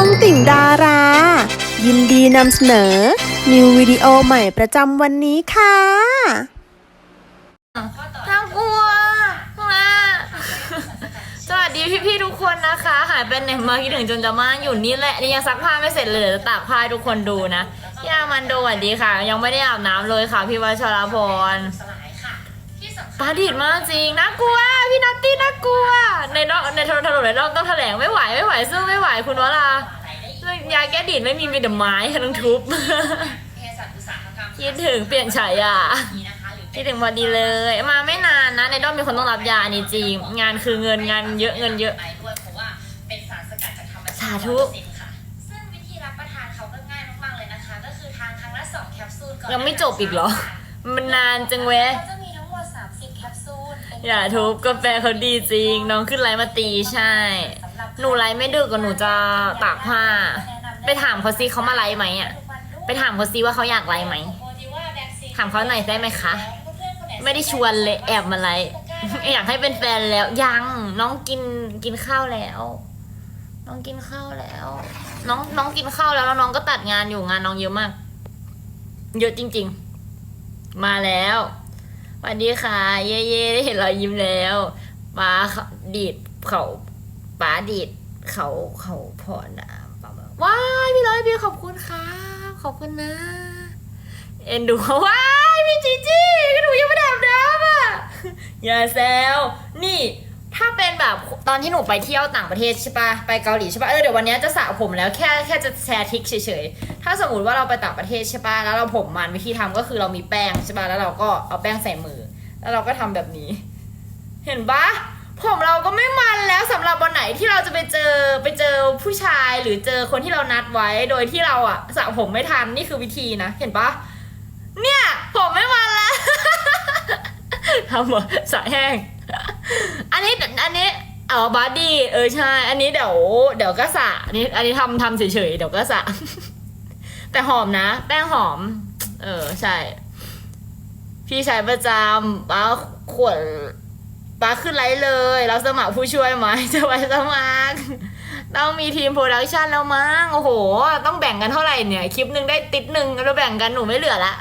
องติ่งดารา ยินดีนำเสนอ นิววิดีโอใหม่ประจำวันนี้ค่ะน่ากลัวมาสวัสดีพี่ๆทุกคนนะคะ หายไปไหนมาคิดถึงจนจะมาอยู่นี่แหละนี่ยังซักผ้าไม่เสร็จเลยเดี๋ยวจะตากผ้าให้ทุกคนดูนะพี่ามันโดสวัสดีค่ะ ยังไม่ได้อาบน้ำเลยค่ะ พี่วัชรพร ปาดีดมากจริงน่ากลัว พี่นัตตี้น่ากลัว ในนอกในถนนถนนในรอบต้องแถลงไม่ไหวไม่ไหวสู้ไม่ไหวคุณวรายาแก้ดีดไม่มีมีแต่ไม้ค่ะต้องทุบคิดถึงเปลี่ยนฉายาคิดถึงพอดีเลย มาไม่นานนะในด้อมมีคนต้องรับยาอันนี้จริง งานคือเงินงานเยอะเงินเยอะ ไปด้วยเพราะว่าเป็นสารสกัดจากธรรมชาติสาธุ 100%ค่ะซึ่งวิธีรับประทานเขาก็ง่ายมากๆเลยนะคะ ก็คือทานครั้งละ2แคปซูลก่อนยังไม่จบอีกเหรอ มันนานจังเว้ย เขาจะ อย่าทุบกาแฟเขาดีจริง น้องขึ้นไลน์มาตีใช่ หนูไลน์ไม่ดึกกับหนูจะตากผ้า ไปถามเขาซิเขามาไลน์ไหมอะ ไปถามเขาซิว่าเขาอยากไลน์ไหม ถามเขาหน่อยได้ไหมคะ ไม่ได้ชวนเลยแอบมาไลน์อยากให้เป็นแฟนแล้วยังน้องกินกินข้าวแล้ว น้องกินข้าวแล้ว น้องน้องกินข้าวแล้วแล้วน้องก็ตัดงานอยู่งานน้องเยอะมาก เยอะจริง ๆ มาแล้ว วันนี้ค่ะ เย่เย่ได้เห็นรอยยิ้มแล้วป้าดีดเขาป้าดีดเขาเขาพอนะป้าบอกว้ายพี่ร้อยพี่ขอบคุณค่ะขอบคุณนะ เอ็นดูเขาว้ายพี่จีจี้หนูยังไม่ได้อาบน้ำอะอย่าแซวนี่ แบบตอนที่หนูไปเที่ยวต่างประเทศใช่ปะไปเกาหลีใช่ปะเออเดี๋ยววันนี้จะสระผมแล้วแค่แค่จะแชร์ทริคเฉยๆ ถ้าสมมติว่าเราไปต่างประเทศใช่ปะแล้วเราผมมันวิธีทำก็คือเรามีแป้งใช่ปะแล้วเราก็เอาแป้งใส่มือ แล้วเราก็ทำแบบนี้ เห็นปะผมเราก็ไม่มันแล้วสำหรับวันไหนที่เราจะไปเจอไปเจอผู้ชายหรือเจอคนที่เรานัดไว้โดยที่เราอะสระผมไม่ทันนี่คือวิธีนะ เห็นปะเนี่ย ผมไม่มันแล้วทำเหรอสระแห้ง อันนี้อันนี้เออบาร์ดี้เออใช่ อันนี้เดี๋ยวเดี๋ยวก็สระอันนี้ อันนี้ทำทำเฉยๆเดี๋ยวก็สระแต่หอมนะ แป้งหอม เออใช่ พี่ชายประจำป้าขวดป้าขึ้นไลฟ์เลยเราสมัครผู้ช่วยไหมจะไปสมัครต้องมีทีมโปรดักชันแล้วมั้งโอ้โห ต้องแบ่งกันเท่าไหร่เนี่ย คลิปหนึ่งได้ติดหนึ่งเราแบ่งกันหนูไม่เหลือละ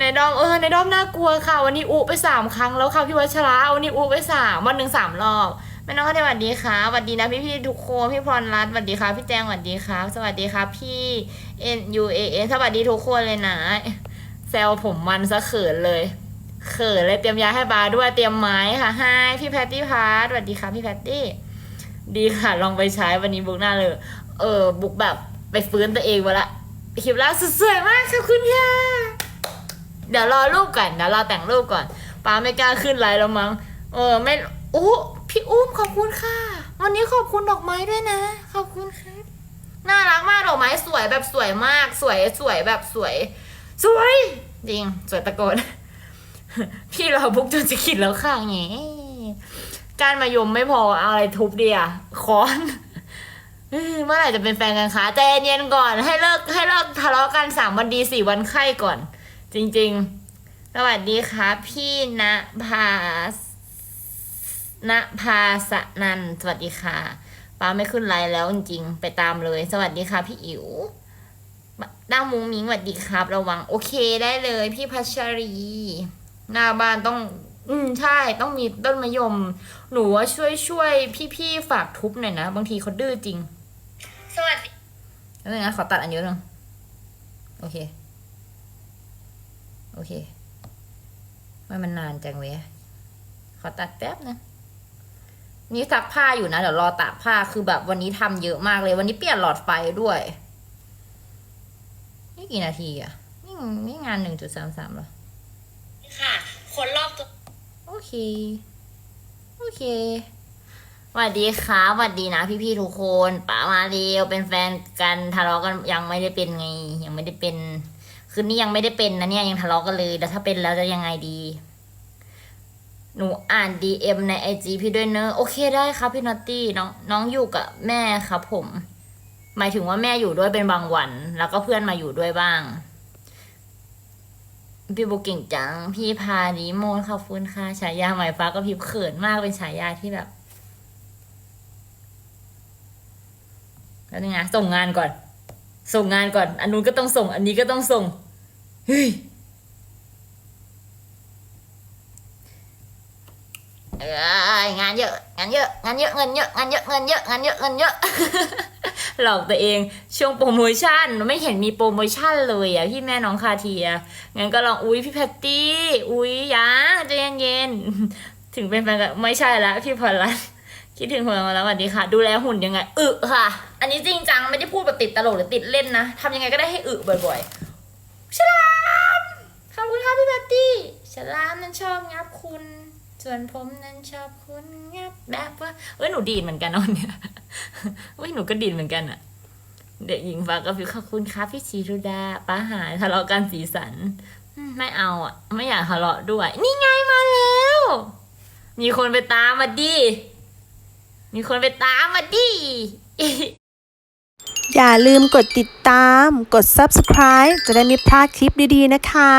ในดอมเออในดอมน่ากลัวค่ะ วันนี้อุไปสามครั้งแล้วค่ะพี่วัชระวันนี้อุไปสามวันหนึ่งสามรอบแม่น้องก็ได้สวัสดีค่ะสวัสดีนะพี่พี่ๆทุกคนพี่พรรัตน์สวัสดีค่ะพี่แจงสวัสดีครับสวัสดีครับพี่ N U A N สวัสดีทุกคนเลยนะแซวผมมันซะเขินเลย เขินเลยเตรียมยาให้บาด้วยเตรียมไม้ค่ะให้พี่แพตตี้พาร์ทสวัสดีค่ะพี่แพตตี้ดีค่ะลองไปใช้วันนี้บุกหน้าเลย เออบุกแบบไปฟื้นตัวเองมาละคลิปล่าสุดสวยมากขอบคุณค่ะ เดี๋ยวรอรูปก่อนเดี๋ยวรอแต่งรูปก่อนป้าไม่กล้าขึ้นไลน์แล้วมั้งเออไม่อู้พี่อุ้มขอบคุณค่ะ วันนี้ขอบคุณดอกไม้ด้วยนะ ขอบคุณค่ะน่ารักมากดอกไม้สวยแบบสวยมาก สวยสวยแบบสวย สวยจริงสวยตะโกนพี่เราบุกจนจะขิดแล้วค่ะแงการมายมไม่พอเอาอะไรทุบดีอะค้อนเมื่อไหร่จะเป็นแฟนกันคะใจเย็นๆก่อนให้เลิกให้เลิกทะเลาะกันสามวันดีสี่วันไข้ก่อน จริงๆ สวัสดีครับพี่ณภาณภาสนันท์สวัสดีค่ะป้าไม่ขึ้นไลน์แล้วจริงๆ ไปตามเลย สวัสดีค่ะ พี่อิ๋วด้ามุงมิงสวัสดีครับ ระวัง โอเคได้เลย พี่พัชรี หน้าบ้านต้อง อืมใช่ต้องมีต้นมะยม หนูว่าช่วยช่วยพี่ๆฝากทุบหน่อยนะ บางทีเขาดื้อจริง สวัสดีแล้วนะขอตัดอันเยอะหนึงโอเค โอเคว่ามันนานจังเว้ยขอตัดแป๊บนะนี่ซักผ้าอยู่นะเดี๋ยวรอตากผ้าคือแบบวันนี้ทำเยอะมากเลย วันนี้เปลี่ยนหลอดไฟด้วย นี่กี่นาทีอะนี่นี่งานหนึ่งจุดสามสามหรอค่ะ คนรอบตัว โอเค โอเคสวัสดีครับสวัสดีนะพี่ๆทุกคนป๋ามาเร็วเป็นแฟนกันทะเลาะกันยังไม่ได้เป็นไง ยังไม่ได้เป็น คืนนี้ยังไม่ได้เป็นนะเนี่ยยังทะเลาะกันเลยแล้วถ้าเป็นแล้วจะยังไงดี หนูอ่านดีเอ็มในไอจีพี่ด้วยเนอะโอเคได้ครับพี่นอตตี้น้องน้องอยู่กับแม่ครับผม หมายถึงว่าแม่อยู่ด้วยเป็นบางวัน แล้วก็เพื่อนมาอยู่ด้วยบ้างพี่โบเก่งจัง พี่พานิโมนขอบคุณค่ะฉายาใหม่ฟ้าก็พิบเขินมากเป็นฉายาที่แบบ แล้วนี่ไงส่งงานก่อน ส่งงานก่อน อันนู้นก็ต้องส่ง อันนี้ก็ต้องส่ง เฮ้ยงานเยอะงานเยอะงานเยอะเงินเยอะงานเยอะเงินเยอะงานเยอะเงินเยอะหลอกตัวเองช่วงโปรโมชั่นไม่เห็นมีโปรโมชั่นเลยอะพี่แม่น้องคาเทียงั้นก็ลองอุ๊ยพี่แพตตี้อุ๊ยยาใจเย็นๆถึงเป็นแฟนกันไม่ใช่ละพี่พลรัตน์ คิดถึงหุ่นมาแล้วสวัสดีค่ะ ดูแลหุ่นยังไงอึค่ะ อันนี้จริงจังไม่ได้พูดแบบติดตลกหรือติดเล่นนะทำยังไงก็ได้ให้อึบ่อยๆฉลามขอบคุณค่ะพี่แพตตี้ฉลามนั้นชอบงับคุณ ส่วนผมนั้นชอบคุณงับแบบว่าเอ้ยหนูดีดเหมือนกันเอาเนี่ยเอ้ยหนูก็ดีดเหมือนกันอะเด็กหญิงฟ้าก็พิวขอบคุณค่ะพี่ชีรุดาป้าหายทะเลาะกันสีสันไม่เอาอะ ไม่อยากทะเลาะด้วย นี่ไงมาแล้ว มีคนไปตามมาดิ มีคนไปตามมาดิ อย่าลืมกดติดตาม กด subscribe จะได้ไม่พลาดคลิปดีๆนะคะ